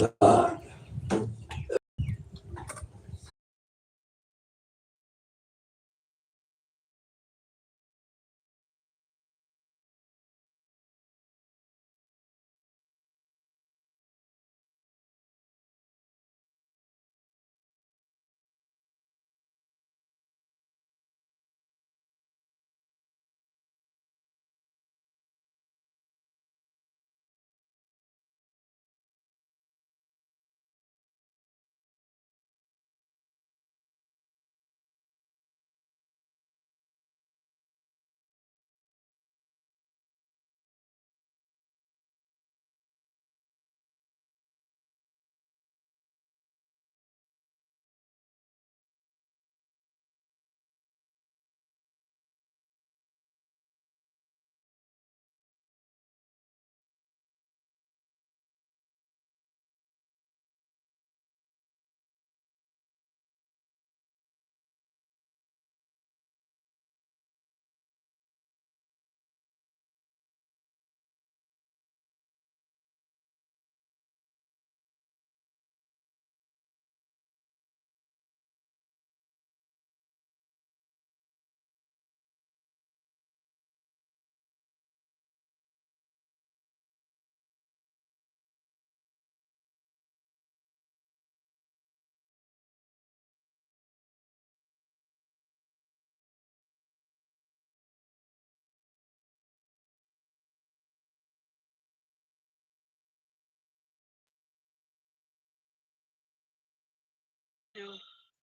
la,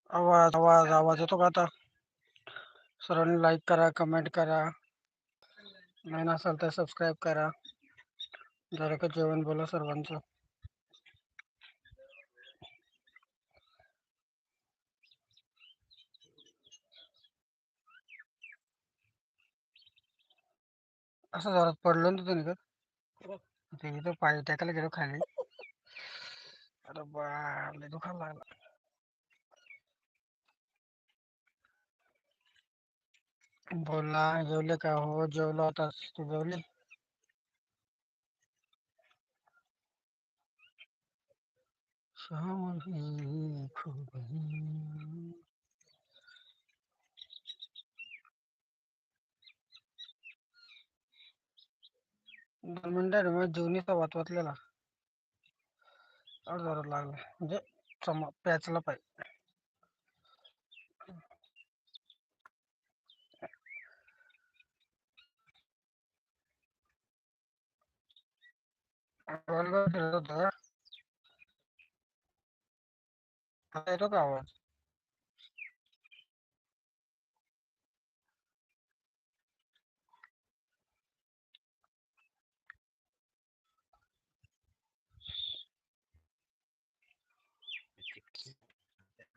आवाज आवाज आवाज येतो का आता? सर्वांनी लाईक करा कमेंट करा. नाही नसेल तर सबस्क्राईब करा. जरा का जेवण बोला सर्वांचं. असं जरा पडलो ना तुम्ही ते इथं पाय टाकायला गेलो खाली. अरे बापरे दुखायला लागला. बोला जेवले का हो? जेवलो आता तू जेवली? शाम दोन मिनिटं मग जेवणीचा वात वाचलेला और लागला. म्हणजे सम प्याचला पाहिजे. गोलगोल फिरत होतं आता येतो का आवाज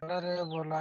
अरे बोला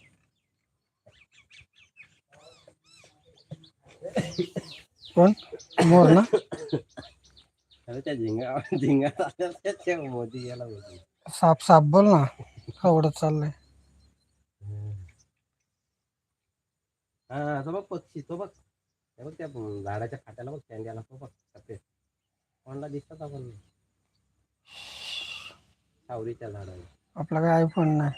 कोण? मोर ना? त्या झिंगा झिंगा त्या मोदी याला होती साप साप बोल ना. आवडत चाललंय. हा तो बघ पक्षी तो बघ. हे बघ त्या झाडाच्या खाट्याला बघ शेंड्याला तो बघ सफेद कोणाला दिसतात आपण? सावरीच्या झाडाला. आपला काय आयफोन नाही.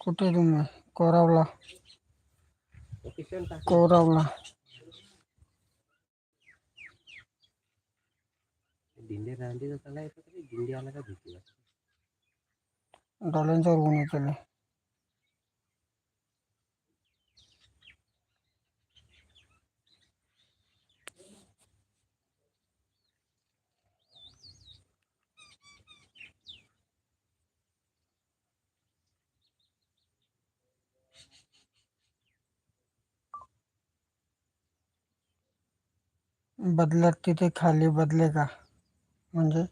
कुठे तुम्ही? कोरावला लोकेशन टाक कोरावला दिंडी रांडी चालला येतो तरी दिंडी आला का भीती वाटते. डॉलांच्या ऊन येते बदल्यात तिथे खाली बदले का म्हणजे?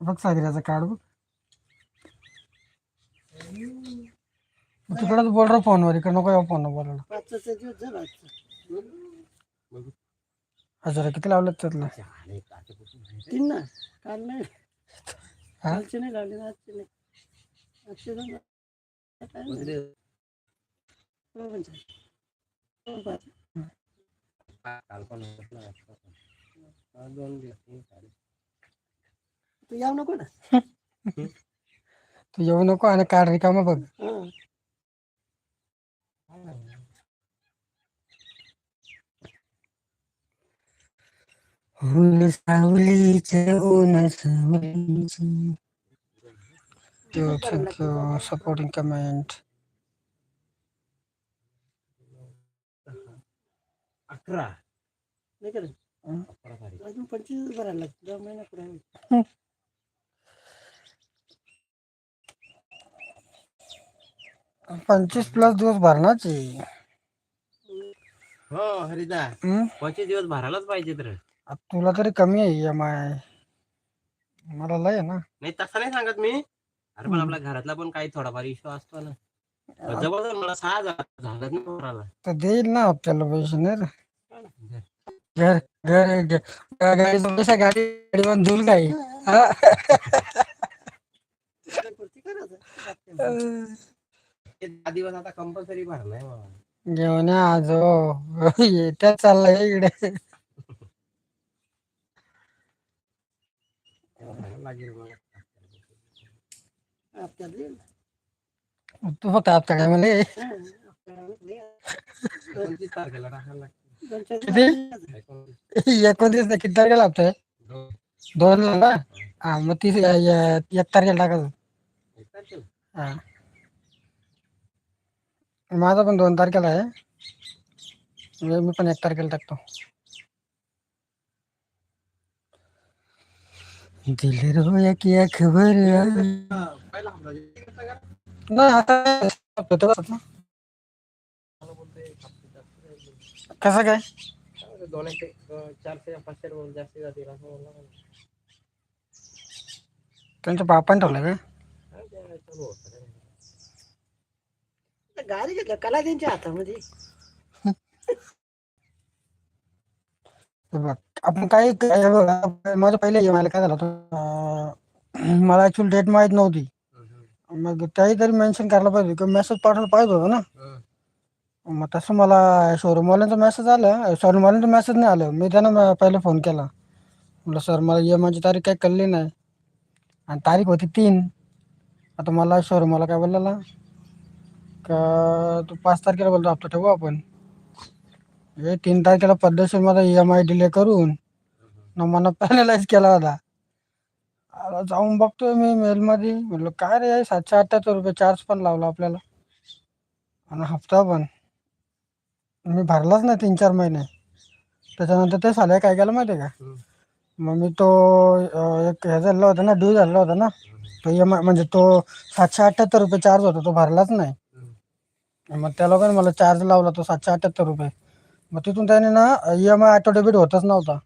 बघ सागऱ्याचं बघ. तिकडच बोल रा फोनवर इकडे नको या फोन बोलायला पाचचा दिवस झाला आजचा. बघू हजार किती लावलेत त्यातलं. तीन ना काल नाही? कालचे नाही लावले ना आजचे नाही आजचे झाले. काय नाही. बघले. हो म्हणजे. हो पाच. तू याव नको ना तू येऊ नको आणि कार्ड रिकामा बघ हा. ऊन सावलीचे ऊन सावलीचे Yo, thank you. Supporting comment. अकरा नाही का रे? अकरा तारीख अजून पंचवीस भरायला लागते दोन महिना पुढे पंचवीस प्लस दिवस भरणाचे हो हरिदा? पंचवीस दिवस भरायलाच पाहिजे तर आता तुला तरी कमी आहे एम आय मला लय आहे ना नाही तसं नाही सांगत मी अरे पण आपल्या घरातला पण काही थोडाफार इश्यू असतो ना जवळ मला सहा हजार झालं नाही भरायला तर देईल ना आपल्याला पैसे नाही रे. घर घर घर- गाडीचा पैसा गाडी गाडी पण देईल काही हा? दिवस आता कंपल्सरी मला घेऊन या आज येत्या चाललाय इकडे भरायला लागेल मला. आपल्याला देईल. तू फक्त आता काय म्हणले. एकोणतीस तारखेला टाकायला लागतं. दोन चार किती? एकोणतीस. एकोणतीस ना किती तारखेला दोन. दोन ला ना हा मग तीस एक तारखेला टाकायचं एक तारखेला. हा माझा पण दोन तारखेला आहे म्हणजे मी पण एक तारखेला टाकतो दिल रोया किया खबर आई. हा, पहिला हप्ता जे कसं का? नाही आता तेव्हाच ना. मला बोलतोय हप्ते जास्त राहिले. कसं काय काय दोन एक दोन- चारशे पाचशे रुपये जास्त जातील असं म्हणलं त्यांच्या बापाने ठेवलं का काय गाडी घेतल्या कला त्यांच्या हातामध्ये. बघ आपण काही बघ, माझं पहिले EMI ला काय झालं होतं अं, मला ऍक्च्युअली डेट माहीत नव्हती. मग त्याही तरी मेन्शन करायला पाहिजे किंवा मेसेज पाठवायला पाहिजे होतं ना. मग तसं मला शोरूमवाल्यांचा मेसेज आला शोरूमवाल्यांचा मेसेज नाही आलं. मी त्यांना म- पहिले फोन केला. म्हटलं सर मला ई एम आयची तारीख काही कळली नाही. आणि तारीख होती तीन. आता मला शोरूमवाला काय बोललेला? का तू पाच तारखेला बोलतो हप्ता ठेवू आपण? हे तीन तारखेला पद्धतशीर माझा ई एम आय डिले करून न मला पॅनलाइज केला होता. आता जाऊन बघतोय मी मेलमध्ये म्हटलं काय रे सातशे अठ्ठ्याहत्तर रुपये चार्ज पण लावला आपल्याला. आणि हप्ता पण. मी भरलाच नाही तीन चार महिने. त्याच्यानंतर ते साले काय केलं माहिती आहे का. मग मी तो एक हे झालं होता ना ड्यू झाला होता ना? तो एम आय म्हणजे तो सातशे अठ्ठ्याहत्तर रुपये चार्ज होता तो भरलाच नाही. मग त्या लोकांनी मला चार्ज लावला तो सातशे अठ्ठ्याहत्तर रुपये. मग तिथून त्याने ना E M I auto debit होतच नव्हता.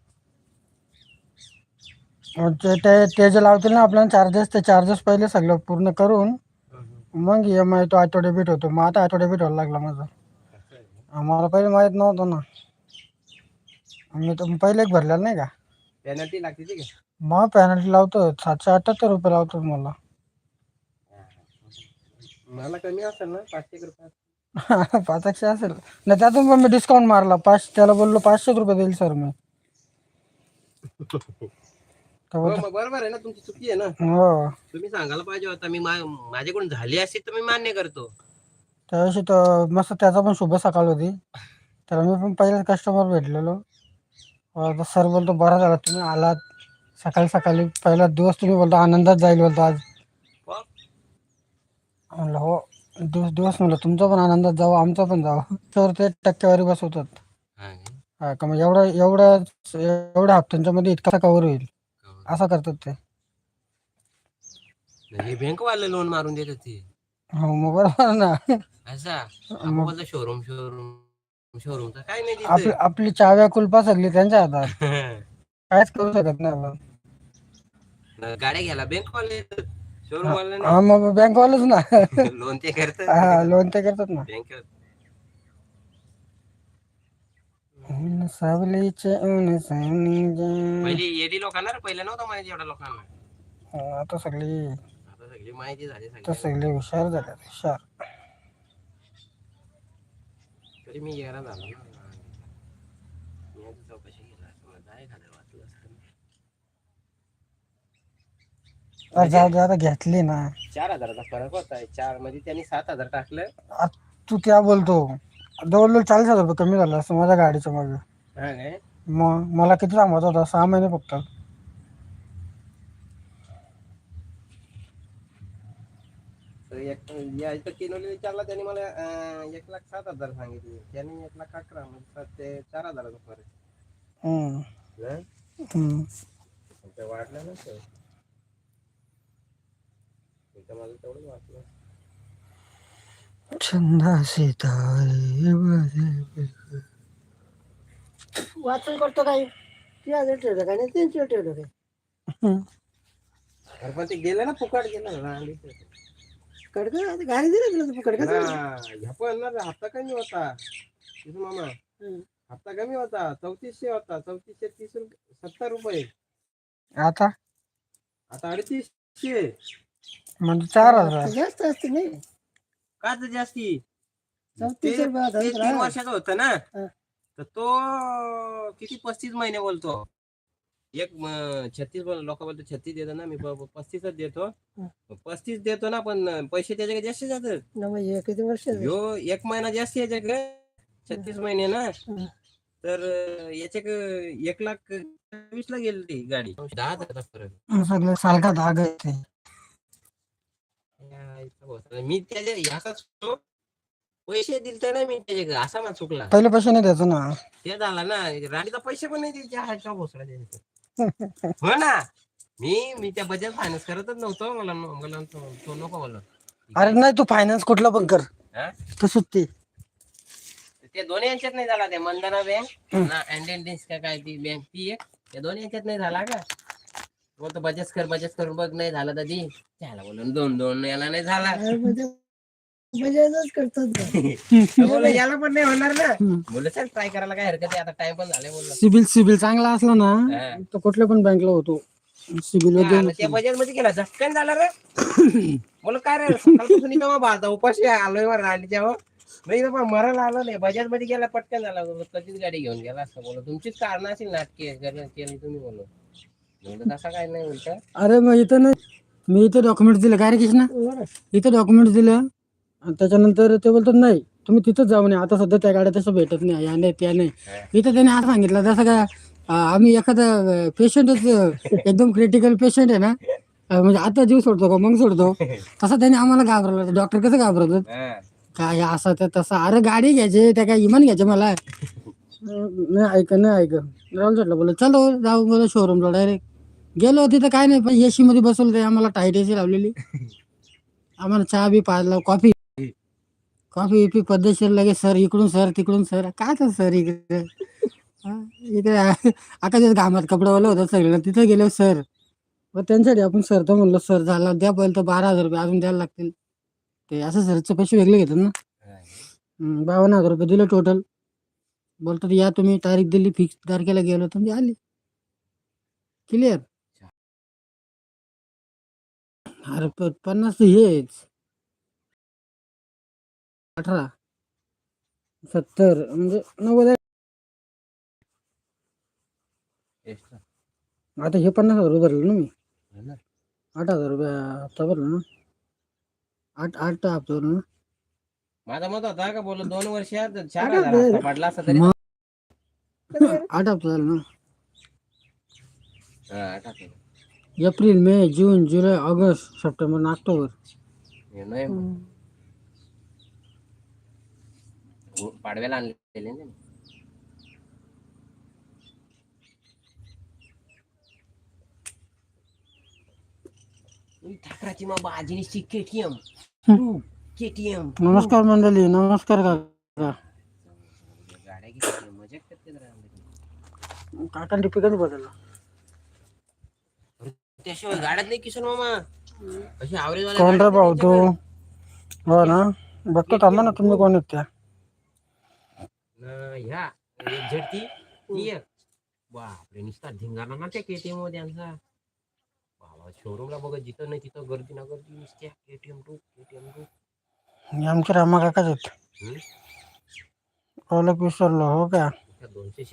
मग ते ते- ते जे लावतील ना आपल्याला चार्जेस ते चार्जेस पहिले सगळं पूर्ण करून. मग ई एम आय तो ऑटो डेबिट होतो. मग आता ऑटो डेबिट व्हायला लागला माझा? आम्हाला पहिले माहीत नव्हतं ना. मी तर पहिले एक भरलेला नाही का? पेनल्टी लागते ती का? मग पॅनल्टी लावतो. सातशे अठ्ठ्याहत्तर रुपये लावतो मला. मला कमी असेल ना पाचशे एक रुपये पाचशे असेल. नाही त्यातून पण मी डिस्काउंट मारला. पाच त्याला बोललो पाचशे रुपये देईल सर मी. तर हो बोलतो, मग बरोबर आहे ना तुमची चुकी आहे ना. हो. तुम्ही सांगायला पाहिजे होता मी मा- माझ्याकडून झाली असती तर मी मान्य करतो. त्याविषयी तर मस्त त्याचा पण शुभ सकाळ होती. त्याला मी पण पहिले कस्टमर भेटलेलो. अं, तर सर बोलतो बरं झाला तुम्ही आलात. सकाळी सकाळी पहिला दिवस तुम्ही बोलतो आनंदात जाईल बोलतो आज. हो. म्हणलं हो. दिवस दिवस म्हणलं तुमचा पण आनंदात जावं आमचा पण जावं. तर ते टक्केवारी बसवतात. हा? हा का मग एवढा एवढा एवढ्या हप्त्यांच्या मध्ये इतका कव्हर होईल. असं करतात ते. हे बँक वाले लोन मारून देतात ते. हो मग बरोबर ना. असा? मग बोलतो शोरूम शोरूम शोरूमचा काय नाही आपली तिथं. आपली चाव्या कुलपा सगळी त्यांच्या हातात. काहीच करू शकत नाही आपण. गाड्या घ्यायला बँक वाले शोरूम वाले हा मग बँकवालच ना. लोन ते करतात. हा लोन ते करतात ना. बँक. पहिली एडी लोकांना रे, नव्हतं माहिती एवढ्या लोकांना. हा, आता सगळी आता सगळी माहिती झाली आता सगळी सगळे हुशार झाले हुशार. तरी मी येणार झालो ना मी आधी चौकशी केला असतं, मला दहा एक हजार वाचलं असतं. अरे जाऊ दे आता घेतली ना. चार हजाराचा फरक होता. चारमध्ये त्यांनी सात हजार टाकलं. आ, तू त्या बोलतो? जवळजवळ चाळीस हजार रुपये कमी झालं असतं माझ्या गाडीच्या मागे. हा काय? मग मला किती थांबायचा होता? सहा महिने फक्त. तर एक या इथं किनोली विचारला त्यांनी मला अं, एक लाख सात हजार सांगितले. त्यांनी एक लाख अकरा म्हणजे सात ते चार हजाराचा फरक. हम्म, हं? हम्म. ते वाढलं इथं मला तेवढंच वाटलं छंदासी तारे बरे. वाचन करतो काय? तीन हजार ठेवलं काय नाही? तीनशे ठेवलं काय? हम्म. अरे पण ते गेलं ना फुकाट गेलं ना कडक गाडी दिली तुला तू कडक ह्या पण ना हप्ता कमी होता. तिथं मामा. हम्म. हप्ता कमी होता. चौतीसशे होता. चौतीसशे तीस रुपये सत्तर रुपये. आता? आता अडतीसशे. म्हणजे चार हजार जास्त असते नाही का तर जास्ती चौतीस रुपये ते. तीन वर्षाचा होता ना हा. तर तो किती पस्तीस महिने बोलतो एक म, छत्तीस बोल लोक बोलतो छत्तीस देतो ना मी प- पस्तीसच देतो हा. पस्तीस देतो ना पण पैसे त्याच्याकडे जास्त जातात ना मग हे किती वर्ष झाली? ह्यो एक महिना जास्त याच्याकडे छत्तीस महिने ना हा. तर याच्या एक लाख वीस ला गेली ती गाडी दहा हजाराचा फरक सगळे धाग आहे ते बसला. मी त्याच्या तो पैसे दिले तर नाही मी त्याच्याकडे असा ना चुकला. पहिले पैसे नाही द्यायचं ना. ते झाला ना राणीचा पैसे पण नाही द्यायचे हा का भोसला द्यायचा हो ना. मी मी त्या बजाज फायनान्स करतच नव्हतो मला न- मला तो तो नको बोलला. अरे नाही तू फायनान्स कुठला पण कर. हा? तसंच ते ते दोन्ही यांच्यात नाही झाला ते मंदना बँक. ना अँडेंडिस का काय ती बँक ती एक. त्या दोन्ही यांच्यात नाही झाला का? बोलतो बचत कर बचत करून बघ नाही झालं तर दी. त्याला बोलून दोन दोन याला नाही झाला. बजाजच करतात बा. बोललो, याला पण नाही होणार ना. बोललो चल ट्राय करायला काय हरकत आहे? आता टाइम पण झाले बोललो सिबिल सिबिल चांगला असला ना. तर कुठल्या पण बँकला होतो. सिबिल त्या बजाजमध्ये गेला झटकन झाला रे. बोल काय रे सकाळपासून इथं मग भाता उपाशी आलोय वर राणीच्या वर नाही पण मरायला आलो नाही. बजाजमध्ये गेला पटकन झाला कधीच गाडी घेऊन गेला असं बोललो तुमचीच कारण असेल नाटकी केली तुम्ही बोललो म्हणलं तसा काय नाही उलट. अरे मग इथं नाही. मी इथं डॉक्युमेंट दिले. काय रे कृष्णा. इथं डॉक्युमेंट दिलं. आणि त्याच्यानंतर ते बोलतात नाही तुम्ही तिथंच जाऊ नये आता सध्या त्या गाड्या तसं भेटत नाही. या नाही त्या नाही. इथं त्याने असं सांगितलं. जसं काय आम्ही एखादा पेशंटच एकदम क्रिटिकल पेशंट आहे ना अं, म्हणजे आता जीव सोडतो का मग सोडतो. तसं त्याने आम्हाला घाबरवलं. डॉक्टर कसं घाबरवतात काय असं तर तसं. अरे गाडी घ्यायची त्या काय इमान घ्यायचे मला. अं, नाही ऐक नाही ऐक. राहुल शेटला बोललो चलो जाऊ बोलो शोरूमला डायरेक्ट गेलो तिथं काय नाही पण एसी मध्ये बसवलं ते आम्हाला टाईट एसी लावलेली. आम्हाला चहा बी पाजला कॉफी कॉफी बिफी पद्धतशीर लगे सर इकडून सर तिकडून सर काय तर सर इकडे? हा, इकडे आकाशात घामात कपडे ओलं होतं सगळं. तिथं गेलो सर मग त्यांच्यासाठी आपण सर तर म्हणलो सर झाला द्या पहिले तर बारा हजार रुपये अजून द्यायला लागतील. ते असं सरचे पैसे वेगळे घेतात ना. हम्म, बावन्न हजार रुपये दिले टोटल बोलतात या तुम्ही तारीख दिली फिक्स तारखेला गेलो तुम्ही आले. क्लिअर अरे प- पन्नास हेच. अठरा. सत्तर म्हणजे नव्वद आहे. आता हे पन्नास हजार रुपये भरले ना मी. आठ हजार रुपये हप्ता भरला ना. आठ आठ हप्ता भरला ना. माझा मत होता का बोल दोन वर्षात चार अरे हजार बे- हप्ता पडला असता तरी. मग कसं आठ हप्ता झाला ना. हा, आठ हजार. April May June July August September आणि ऑक्टोबर. हे नाही. हो, पाडव्याला आणलेले ना ठाकराची मग बाजीनीची केटीएम केटीएम नमस्कार मंडळी नमस्कार काका. गाड्या किती मजा करते जरा आमच्या. काका डीपी कधी बदलला. त्याशिवाय गाड्यात नाही किशोर मामा. अशी आवरेज कोण रे भाऊ तू? हो ना. बघतो थांबा ना तुम्ही कोण आहेत त्या. ह्या एक झडती ती एक बापरे नुसता धिंगाणा ना त्या केटीएममध्ये आमचा. बाबा शोरूमला बघत जिथं नाही तिथं गर्दी ना गर्दी नुसत्या केटीएम टू केटीएम टू हे आमचे रामा काकाच आहेत. ओळख विसरलो हो का? दोनशे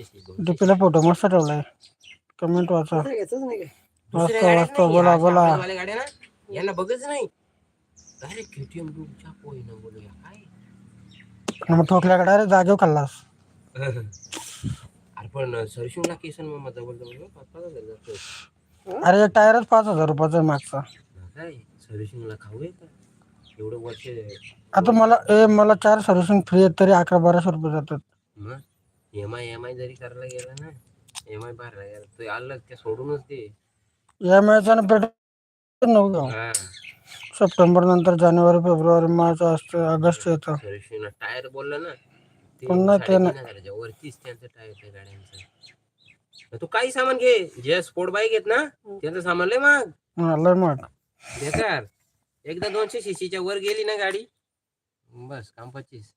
डीपीला फोटो मस्त ठेवलाय. कमेंट वाचा. घ्यायचंच नाही काय? दुसऱ्या नाही, बोला, अशा बोला. गाड्या ना. यांना बघच नाही. डायरेक्ट केटीएम टू च्या पोय ना बोलूया काय? मग ठोकल्याकडे अरे जागेव खाल्लास? अरे पण सरशिवला केसन मग जवळ जवळ पाच पाच हजार जातो अरे एक टायरच पाच हजार रुपयाचा आहे मागचा. काय? सर्व्हिसिंगला खाऊ एवढं वर्ष आता मला ए मला चार सर्व्हिसिंग फ्री आहेत तरी अकरा बाराशे रुपये जातात. मग? एम आय एम आय जरी करायला गेला ना एम आय भरायला गेला तो आलं ते सोडूनच दे. एम आयचा पेट्रोल नको सप्टेंबर नंतर जानेवारी फेब्रुवारी मार्च असतं ऑगस्ट येतं. टायर बोललं ना पुन्हा ते वरतीच त्यांचं टायर गाड्यांचं. तू काही सामान घे जे स्पोर्ट बाईक आहेत ना त्यांचं सामान लय मग लय मग बेकार. एकदा दोनशे सीसीच्या वर गेली ना गाडी बस काम पच्चीस.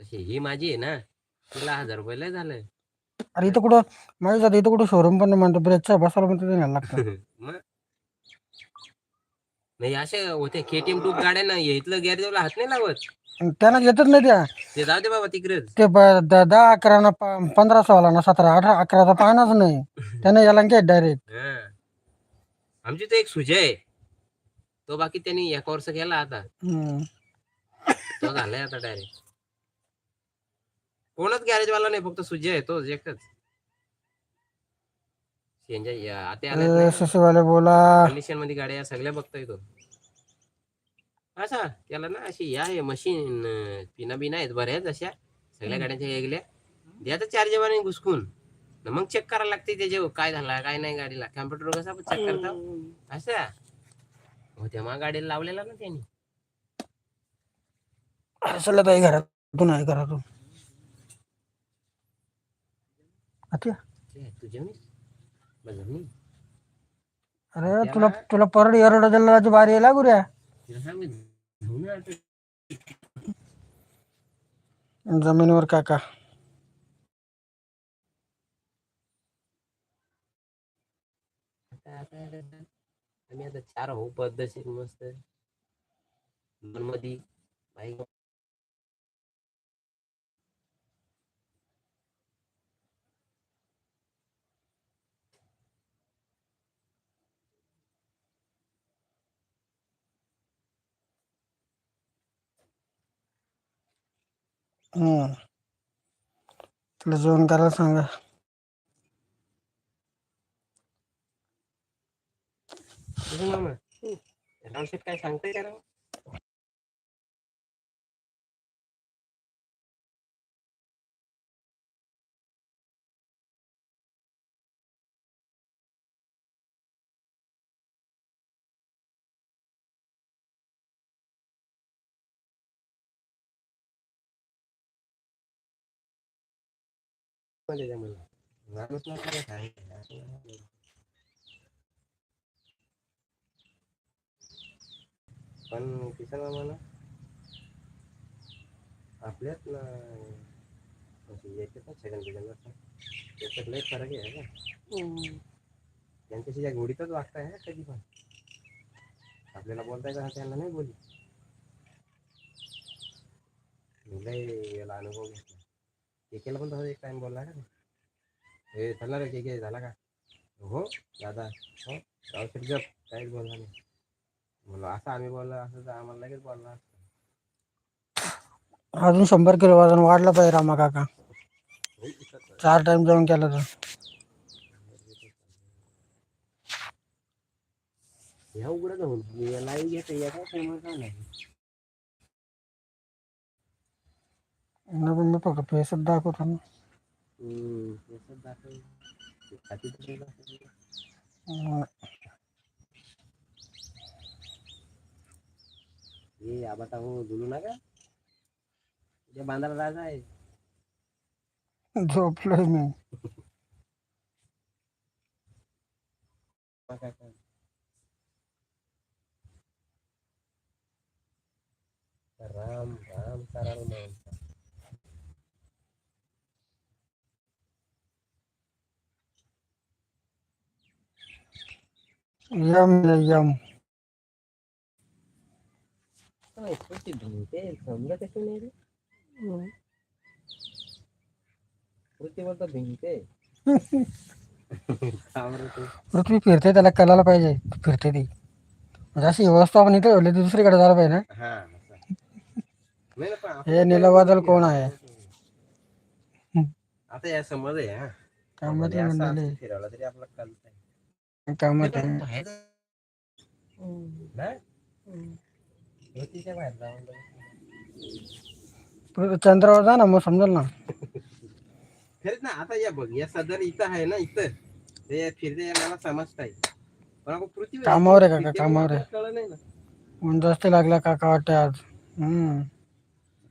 तशी ही माझी आहे ना तिला हजार रुपये लय झालं अरे इथं कुठं? माझ्या जात इथं कुठं शोरूम पण म्हणतो ब्रेकच्या बसायला पण तिथे न्यायला लागतं. मग? नाही असे होते केटीएम टू गाड्या ना इथलं गॅरेजला हात नाही लावत. आणि त्यांना घेतच नाही त्या. ते जाऊ दे बाबा तिकडेच ते ब- द- दहा अकरा ना प- पंधरा सोळा ना सतरा अठरा अकराचा पाहणारच नाही. त्याने याला घ्या डायरेक्ट हा. आमची तर एक सुजय आहे. तो बाकी त्यांनी एक वर्ष केला आता. तो झालाय आता डायरेक्ट कोणच गॅरेजवाला नाही फक्त सुजय आहे तोच एकच. बोला. कंडिशनमध्ये गाड्या सगळ्या बघतोय तो. असा त्याला ना अशी या मशीन पिना बिना आहेत बऱ्याच अशा. सगळ्या गाड्यांच्या वेगळ्या द्यायचं चार्जेवर घुसकून. न मग चेक करायला लागते त्याच्या काय झाला काय नाही गाडीला. कॅम्प्युटर कसा चेक करता? असा हो तेव्हा गाडीला लावलेला ना त्यांनी. असलं ताई घरातून आहे घरातून. अच्छा ते तू जेवणीस बस अरे तुला तुला परड एरड जल्लाची बारी आहे लागू रे. जमिनीवर काका आता आता आम्ही आता चार हो पद्धतशीर मस्त मध्ये बाईक हम्म. तुला जेवण करायला सांगा. काय सांगताय का राव? मध्ये द्या मला. माणूस का काय? पण किसान मामाला आपल्यात ना याच्यात ना सेकंड डिव्हिजन त्याच्यात लय फरक आहे का त्यांच्याशी या गोडीतच वागताय ना कधी पण आपल्याला बोलताय का त्यांना नाही बोली लय याला अनुभव घेतला केकेला पण तसं एक टाइम बोलला का हे चला रे केके झाला का। हो दादा हो रावशेठ गप काहीच बोलला नाही म्हणलं असं आम्ही बोलला असं तर आम्हाला लगेच बोलला अजून शंभर किलो वज़न वाढलं पाहिजे रामा काका। चार टाइम जेवण केलं तर। ह्या उघडं जाऊन लाईव्ह घेते फ़ेमस नाही नाही पण मी फक्त फेसच दाखवतो ना हम्म, तसंच दाखव. ते खाती तसंच दाखव. हम्म. हे आबा टाकून बोलू नका ते बांधायला जायचं आहे झोपलोय मी मग काय काय. राम राम कराल म्हणता यम यम काय छोटी भिंते समजा कशी नाही रे कृती बोलतो भिंते काम रे पृथ्वी फिरते त्याला कळायला पाहिजे फिरते ती म्हणजे अशी व्यवस्था आपण इथे ठेवली ती दुसरीकडे जायला पाहिजे ना हा हे कोण आहे आता या समज आहे हा फिरवलं तरी आपलं कामात आहे. चंद्रावर जा ना मग समजेल ना. खरंच ना आता या बघ या सदर इथं आहे ना इथं. ते फिरते मला समजत आहे पण आपण पृथ्वी कामावर आहे काका, कामावर आहे. कळलं नाही ना. ऊन जास्त लागला काका वाटते आज? हम्म.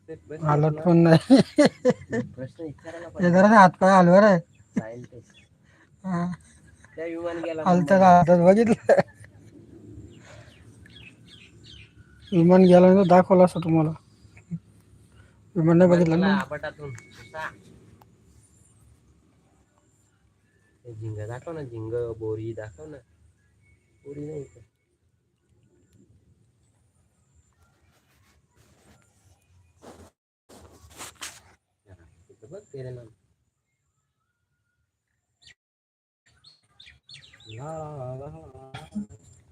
ते प्रश्न हालत पण नाही. प्रश्न विचारायला हे जरा हात पाय हलवर. आहे. त्या विमान गेला हलत्या का हातात बघितलं विमान गेला ना दाखवलं असं तुम्हाला. विमान नाही बघितलं ना? आपटातून. झिंग दाखव ना झिंग बोरी दाखव ना. बोरी नाही बघ तेरे नाम.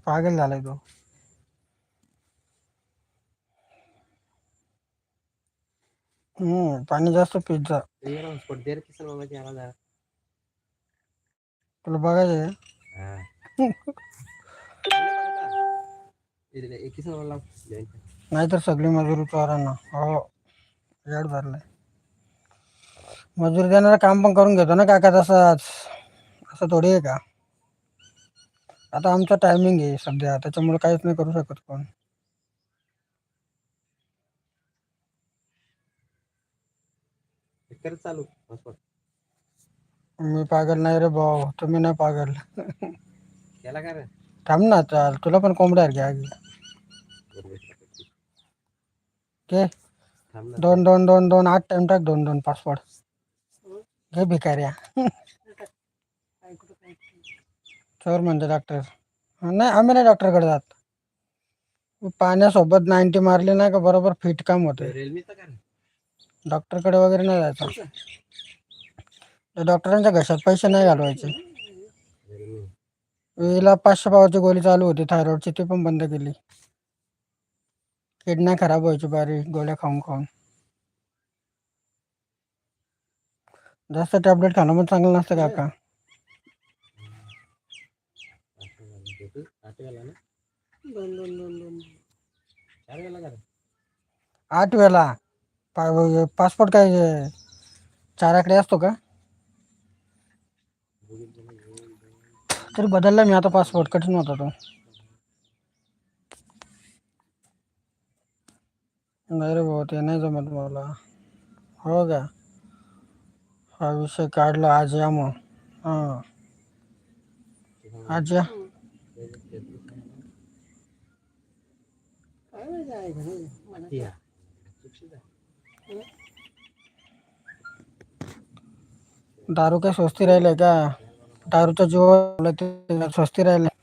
पागल झालाय तो. हम्म पाणी जास्त पित जा. ते ये ना हॉटस्पॉट दे रे किसन मामाची आवाज़ आ. तुला बघायचं किसन कर. नाहीतर सगळी मजुरी चोरांना. हो. याड भरलंय. मजुरी देणारं काम पण करून घेतो ना काका तसंच. असं थोडी आहे का? आता आमचं टायमिंग आहे सध्या. त्याच्यामुळे काहीच नाही करू शकत कोण. कर चालू. मी पागल नाही रे भाऊ. तुम्ही नाही पागल. केला का रे? थांब ना चाल. तुला पण कोंबड्या घ्या घे घे. थांब ना. दोन दोन दोन दोन. आठ टाइम टाक. दोन दोन. पासवर्ड. घे भिकाऱ्या. कुठं. चोर म्हणजे डॉक्टर नाही आम्ही नाही डॉक्टरकडे जात. पाण्यासोबत नाईन्टी मारली नाही का बरोबर फिट काम होते डॉक्टरकडे वगैरे नाही जायचं. डॉक्टरांच्या घशात पैसे नाही घालवायचे. हिला पाचशे पावाची गोळी चालू होती थायरॉइडची ती पण बंद केली. किडन्या खराब व्हायची बारी गोळ्या खाऊन खाऊन. जास्त टॅबलेट खाणं पण चांगलं नसतं काका? आठ गेला ना? दोन दोन दोन दोन. चार गेला का आठ वेळा पा पासपोर्ट काय चार आकडे असतो का? तरी बदलला मी आता पासपोर्ट कठीण होता तो. नाही रे भाऊ ते नाही जमत मला. हो का? हा विषय काढला आज या मग. हां. आज या. काय माहिती आहे का नाही? या. आहे. दारू काय स्वस्ती राहिले का दारूचा जीव स्वस्ती राहिलंय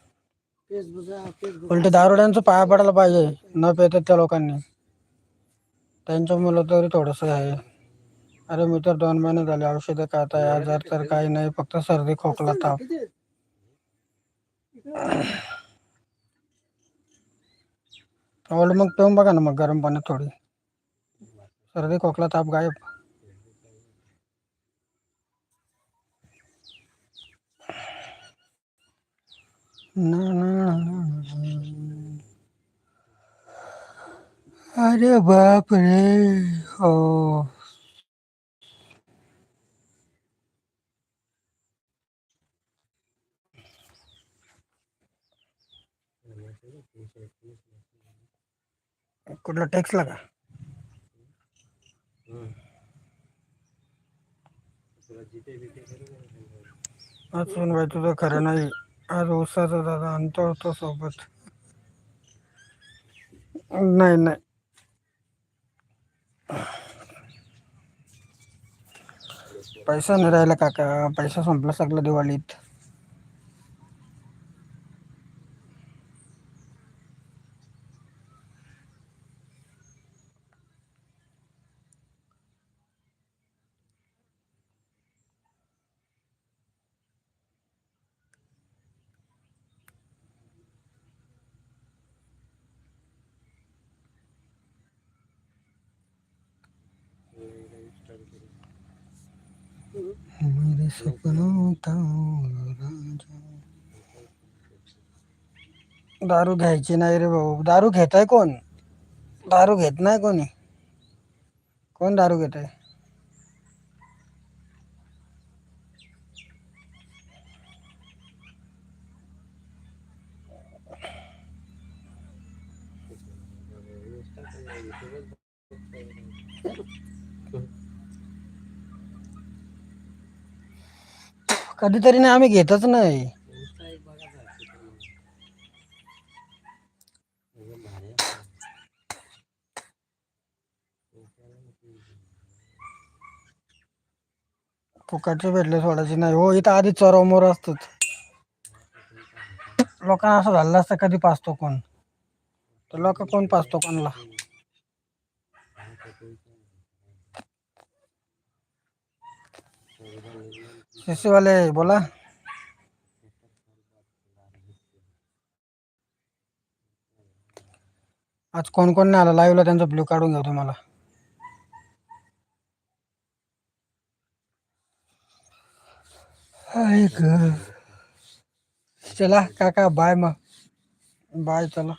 उलट दारुड्यांचं पाया पडायला पाहिजे न पेतात त्या लोकांनी त्यांच्या मुलं तरी थोडंसं आहे अरे मी तर दोन महिने झाले औषधं खात आहे आजार तर काही नाही फक्त सर्दी खोकला ताप किती आहेत? इकडं आवड मग पिऊन बघा ना मग गरम पाण्यात थोडी सर्दी खोकला ताप गायब ना, ना, ना, ना. अरे बाप रे हो कुठला टॅक्सला का? आज सुनबाई तुझं खरं नाही. आज उसाचा दादा आणतो होतो सोबत. नाही नाही. पैसा नाही राहिला काका. पैसा संपला सगळा दिवाळीत. दारू घ्यायची नाही रे भाऊ. दारू घेताय कोण? दारू घेत नाही कोणी? कोण दारू घेत आहे कधीतरी नाही आम्ही घेतच नाही. फुकाटचे भेटले सोडायचे नाही. हो इथं आधी चोरामोर असतात. लोकांना असं झालं असतं कधी पाचतो कोण. तर लोक कोण पाचतो कोणला? शिशीवाले बोला आज कोण कोण नाही आला? लाईव्हला त्यांचा ब्ल्यू काढून घेऊ तुम्हाला. चला काका बाय मग. बाय चला.